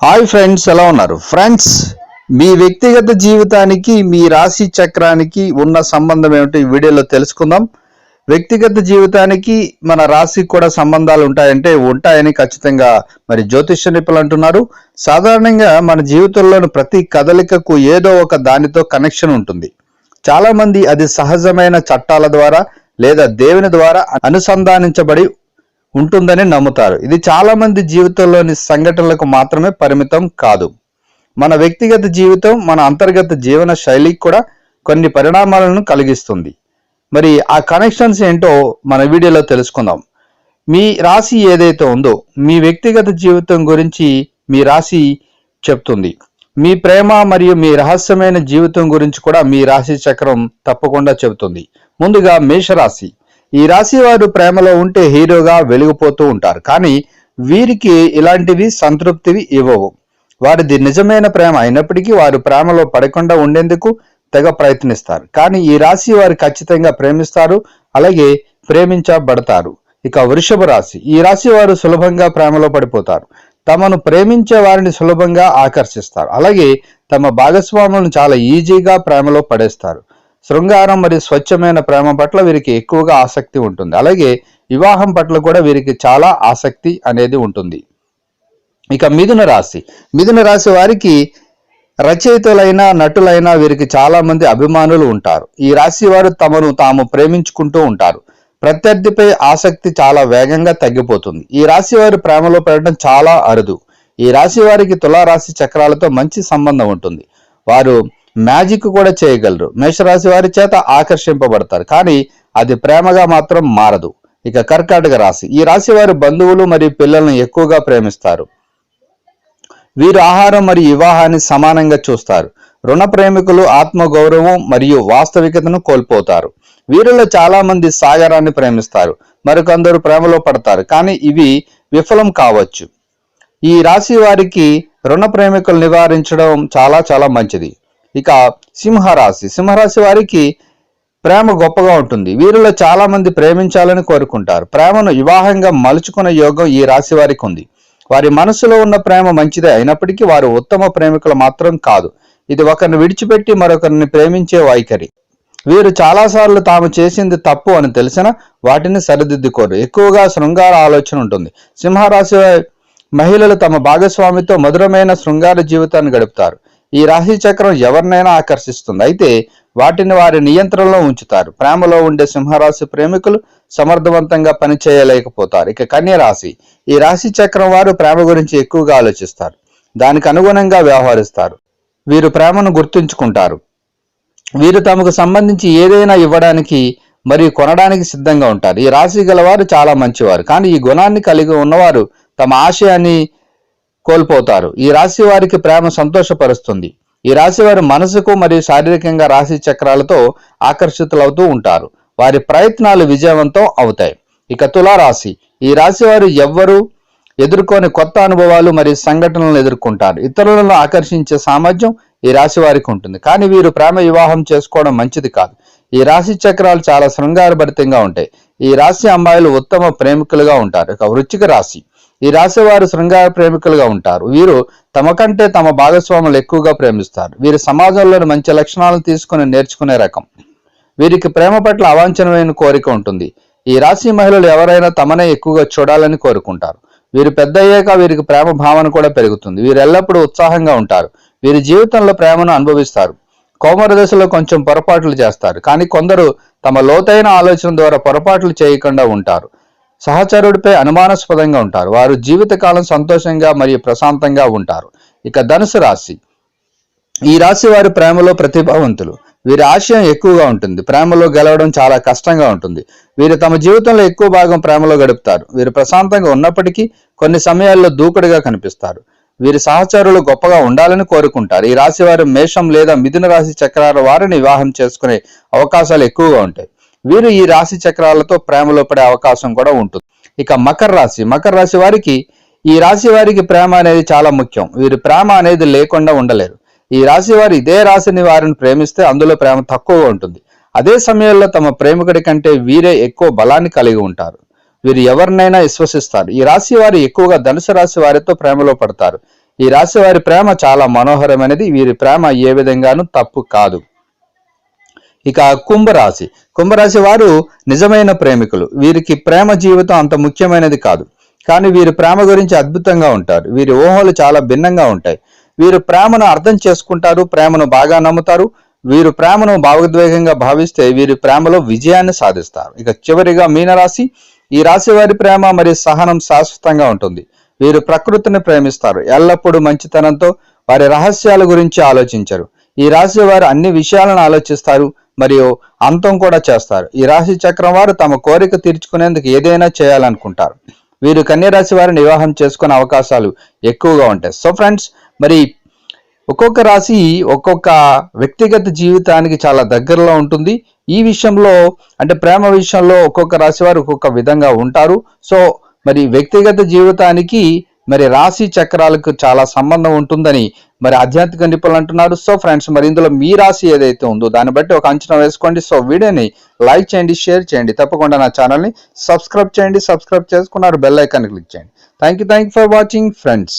Hi friends ఎలా ఉన్నారు? Friends మీ వ్యక్తిగత జీవితానికి మీ రాశి చక్రానికి ఉన్న సంబంధం ఏమిటో? ఈ వీడియోలో తెలుసుకుందాం. వ్యక్తిగత జీవితానికి మన రాశికి కూడా సంబంధాలు ఉంటాయంటే ఉంటాయని ఖచ్చితంగా మరి జ్యోతిష్య నిపుణులు అంటున్నారు. సాధారణంగా మన జీవితంలోని ప్రతి కదలికకు ఏదో ఒక దానితో కనెక్షన్ ఉంటుంది. చాలా మంది అది సహజమైన చట్టాల ద్వారా లేదా దేవుని ద్వారా అనుసంధానించబడి ఉంటుందని నమ్ముతారు. ఇది చాలా మంది జీవితంలోని సంఘటనలకు మాత్రమే పరిమితం కాదు. మన వ్యక్తిగత జీవితం మన అంతర్గత జీవన శైలికి కూడా కొన్ని పరిణామాలను కలిగిస్తుంది. మరి ఆ కనెక్షన్స్ ఏంటో మన వీడియోలో తెలుసుకుందాం. మీ రాశి ఏదైతే ఉందో మీ వ్యక్తిగత జీవితం గురించి మీ రాశి చెప్తుంది. మీ ప్రేమ మరియు మీ రహస్యమైన జీవితం గురించి కూడా మీ రాశి చక్రం తప్పకుండా చెబుతుంది. ముందుగా మేషరాశి. ఈ రాశి వారు ప్రేమలో ఉంటే హీరోగా వెలిగిపోతూ ఉంటారు. కానీ వీరికి ఇలాంటివి సంతృప్తివి ఇవ్వవు. వారిది నిజమైన ప్రేమ అయినప్పటికీ వారు ప్రేమలో పడకుండా ఉండేందుకు తెగ ప్రయత్నిస్తారు. కానీ ఈ రాశి వారు ఖచ్చితంగా ప్రేమిస్తారు. అలాగే ప్రేమించబడతారు. ఇక వృషభ రాశి. ఈ రాశి వారు సులభంగా ప్రేమలో పడిపోతారు. తమను ప్రేమించే వారిని సులభంగా ఆకర్షిస్తారు. అలాగే తమ భాగస్వాములను చాలా ఈజీగా ప్రేమలో పడేస్తారు. శృంగారం మరియు స్వచ్ఛమైన ప్రేమ పట్ల వీరికి ఎక్కువగా ఆసక్తి ఉంటుంది. అలాగే వివాహం పట్ల కూడా వీరికి చాలా ఆసక్తి అనేది ఉంటుంది. ఇక మిథున రాశి. మిథున రాశి వారికి రచయితలైన నటులైన వీరికి చాలా మంది అభిమానులు ఉంటారు. ఈ రాశి వారు తమను తాము ప్రేమించుకుంటూ ఉంటారు. ప్రత్యర్థిపై ఆసక్తి చాలా వేగంగా తగ్గిపోతుంది. ఈ రాశి వారి ప్రేమలో పడటం చాలా అరుదు. ఈ రాశి వారికి తులారాశి చక్రాలతో మంచి సంబంధం ఉంటుంది. వారు మ్యాజిక్ కూడా చేయగలరు. మేషరాశి వారి చేత ఆకర్షింపబడతారు. కానీ అది ప్రేమగా మాత్రం మారదు. ఇక కర్కాటక రాశి. ఈ రాశి వారు బంధువులు మరియు పిల్లలను ఎక్కువగా ప్రేమిస్తారు. వీరు ఆహారం మరియు వివాహాన్ని సమానంగా చూస్తారు. రుణ ప్రేమికులు ఆత్మగౌరవం మరియు వాస్తవికతను కోల్పోతారు. వీరిలో చాలా మంది సాగరాన్ని ప్రేమిస్తారు. మరికొందరు ప్రేమలో పడతారు. కానీ ఇవి విఫలం కావచ్చు. ఈ రాశి వారికి రుణ ప్రేమికులు నివారించడం చాలా చాలా మంచిది. ఇక సింహరాశి. సింహరాశి వారికి ప్రేమ గొప్పగా ఉంటుంది. వీరిలో చాలా మంది ప్రేమించాలని కోరుకుంటారు. ప్రేమను వివాహంగా మలుచుకునే యోగం ఈ రాశి వారికి ఉంది. వారి మనసులో ఉన్న ప్రేమ మంచిదే అయినప్పటికీ వారు ఉత్తమ ప్రేమికులు మాత్రం కాదు. ఇది ఒకరిని విడిచిపెట్టి మరొకరిని ప్రేమించే వైఖరి. వీరు చాలాసార్లు తాము చేసింది తప్పు అని తెలిసిన వాటిని సరిదిద్దుకోరు. ఎక్కువగా శృంగార ఆలోచన ఉంటుంది. సింహరాశి మహిళలు తమ భాగస్వామితో మధురమైన శృంగార జీవితాన్ని గడుపుతారు. ఈ రాశి చక్రం ఎవరినైనా ఆకర్షిస్తుంది. అయితే వాటిని వారి నియంత్రణలో ఉంచుతారు. ప్రేమలో ఉండే సింహరాశి ప్రేమికులు సమర్థవంతంగా పనిచేయలేకపోతారు. ఇక కన్య రాశి. ఈ రాశి చక్రం వారు ప్రేమ గురించి ఎక్కువగా ఆలోచిస్తారు. దానికి అనుగుణంగా వ్యవహరిస్తారు. వీరు ప్రేమను గుర్తుంచుకుంటారు. వీరు తమకు సంబంధించి ఏదైనా ఇవ్వడానికి మరియు కొనడానికి సిద్ధంగా ఉంటారు. ఈ రాశి గలవారు చాలా మంచివారు. కానీ ఈ గుణాన్ని కలిగి ఉన్నవారు తమ ఆశయాన్ని కోల్పోతారు. ఈ రాశి వారికి ప్రేమ సంతోషపరుస్తుంది. ఈ రాశి వారు మనసుకు మరియు శారీరకంగా రాశి చక్రాలతో ఆకర్షితులవుతూ ఉంటారు. వారి ప్రయత్నాలు విజయవంతం అవుతాయి. ఇక తులారాశి. ఈ రాశి వారు ఎవ్వరూ ఎదుర్కొని కొత్త అనుభవాలు మరియు సంఘటనలను ఎదుర్కొంటారు. ఇతరులను ఆకర్షించే సామర్థ్యం ఈ రాశి వారికి ఉంటుంది. కానీ వీరు ప్రేమ వివాహం చేసుకోవడం మంచిది కాదు. ఈ రాశి చక్రాలు చాలా శృంగారభరితంగా ఉంటాయి. ఈ రాశి అమ్మాయిలు ఉత్తమ ప్రేమికులుగా ఉంటారు. ఇక వృచ్చిక రాశి. ఈ రాశి వారు శృంగార ప్రేమికులుగా ఉంటారు. వీరు తమ కంటే తమ భాగస్వాములు ఎక్కువగా ప్రేమిస్తారు. వీరు సమాజంలోని మంచి లక్షణాలను తీసుకుని నేర్చుకునే రకం. వీరికి ప్రేమ పట్ల అవాంఛనమైన కోరిక ఉంటుంది. ఈ రాశి మహిళలు ఎవరైనా తమనే ఎక్కువగా చూడాలని కోరుకుంటారు. వీరు పెద్ద అయ్యాక వీరికి ప్రేమ భావన కూడా పెరుగుతుంది. వీరు ఎల్లప్పుడూ ఉత్సాహంగా ఉంటారు. వీరి జీవితంలో ప్రేమను అనుభవిస్తారు. కోమర దశలో కొంచెం పొరపాట్లు చేస్తారు. కానీ కొందరు తమ లోతైన ఆలోచన ద్వారా పొరపాట్లు చేయకుండా ఉంటారు. సహచరుడిపై అనుమానాస్పదంగా ఉంటారు. వారు జీవితకాలం సంతోషంగా మరియు ప్రశాంతంగా ఉంటారు. ఇక ధనుసు రాశి. ఈ రాశి వారి ప్రేమలో ప్రతిభావంతులు. వీరి ఆశయం ఎక్కువగా ఉంటుంది. ప్రేమలో గెలవడం చాలా కష్టంగా ఉంటుంది. వీరు తమ జీవితంలో ఎక్కువ భాగం ప్రేమలో గడుపుతారు. వీరు ప్రశాంతంగా ఉన్నప్పటికీ కొన్ని సమయాల్లో దూకుడుగా కనిపిస్తారు. వీరి సహచరులు గొప్పగా ఉండాలని కోరుకుంటారు. ఈ రాశి వారు మేషం లేదా మిథున రాశి చక్రాల వారిని వివాహం చేసుకునే అవకాశాలు ఎక్కువగా ఉంటాయి. వీరు ఈ రాశి చక్రాలతో ప్రేమలో పడే అవకాశం కూడా ఉంటుంది. ఇక మకర రాశి. మకర రాశి వారికి ఈ రాశి వారికి ప్రేమ అనేది చాలా ముఖ్యం. వీరి ప్రేమ అనేది లేకుండా ఉండలేరు. ఈ రాశి వారు ఇదే రాశిని వారిని ప్రేమిస్తే అందులో ప్రేమ తక్కువగా ఉంటుంది. అదే సమయంలో తమ ప్రేమికుడి కంటే వీరే ఎక్కువ బలాన్ని కలిగి ఉంటారు. వీరు ఎవరినైనా విశ్వసిస్తారు. ఈ రాశి వారు ఎక్కువగా ధనుసు రాశి వారితో ప్రేమలో పడతారు. ఈ రాశి వారి ప్రేమ చాలా మనోహరమైనది. వీరి ప్రేమ ఏ విధంగానూ తప్పు కాదు. ఇక కుంభరాశి. కుంభరాశి వారు నిజమైన ప్రేమికులు. వీరికి ప్రేమ జీవితం అంత ముఖ్యమైనది కాదు. కానీ వీరి ప్రేమ గురించి అద్భుతంగా ఉంటారు. వీరి ఊహలు చాలా భిన్నంగా ఉంటాయి. వీరు ప్రేమను అర్థం చేసుకుంటారు ప్రేమను బాగా నమ్ముతారు. వీరు ప్రేమను భావోద్వేగంగా భావిస్తే వీరి ప్రేమలో విజయాన్ని సాధిస్తారు. ఇక చివరిగా మీనరాశి. ఈ రాశి వారి ప్రేమ మరియు సహనం శాశ్వతంగా ఉంటుంది. వీరు ప్రకృతిని ప్రేమిస్తారు. ఎల్లప్పుడూ మంచితనంతో వారి రహస్యాల గురించి ఆలోచించరు. ఈ రాశి వారు అన్ని విషయాలను ఆలోచిస్తారు మరియు అంతం కూడా చేస్తారు. ఈ రాశి చక్రం వారు తమ కోరిక తీర్చుకునేందుకు ఏదైనా చేయాలనుకుంటారు. వీరు కన్య రాశి వారిని వివాహం చేసుకునే అవకాశాలు ఎక్కువగా ఉంటాయి. సో ఫ్రెండ్స్ మరి ఒక్కొక్క రాశి ఒక్కొక్క వ్యక్తిగత జీవితానికి చాలా దగ్గరలో ఉంటుంది. ఈ విషయంలో అంటే ప్రేమ విషయంలో ఒక్కొక్క రాశి వారు ఒక్కొక్క విధంగా ఉంటారు. సో మరి వ్యక్తిగత జీవితానికి మరి రాశి చక్రాలకు చాలా సంబంధం ఉంటుందని మరి ఆధ్యాత్మిక నిపుణులు అంటున్నారు. సో ఫ్రెండ్స్ మరి ఇందులో మీ రాశి ఏదైతే ఉందో దాన్ని బట్టి ఒక అంచనా వేసుకోండి. సో వీడియోని లైక్ చేయండి షేర్ చేయండి. తప్పకుండా నా ఛానల్ని సబ్స్క్రైబ్ చేయండి. సబ్స్క్రైబ్ చేసుకున్నారు బెల్ ఐకాన్ క్లిక్ చేయండి. Thank you thank for watching friends.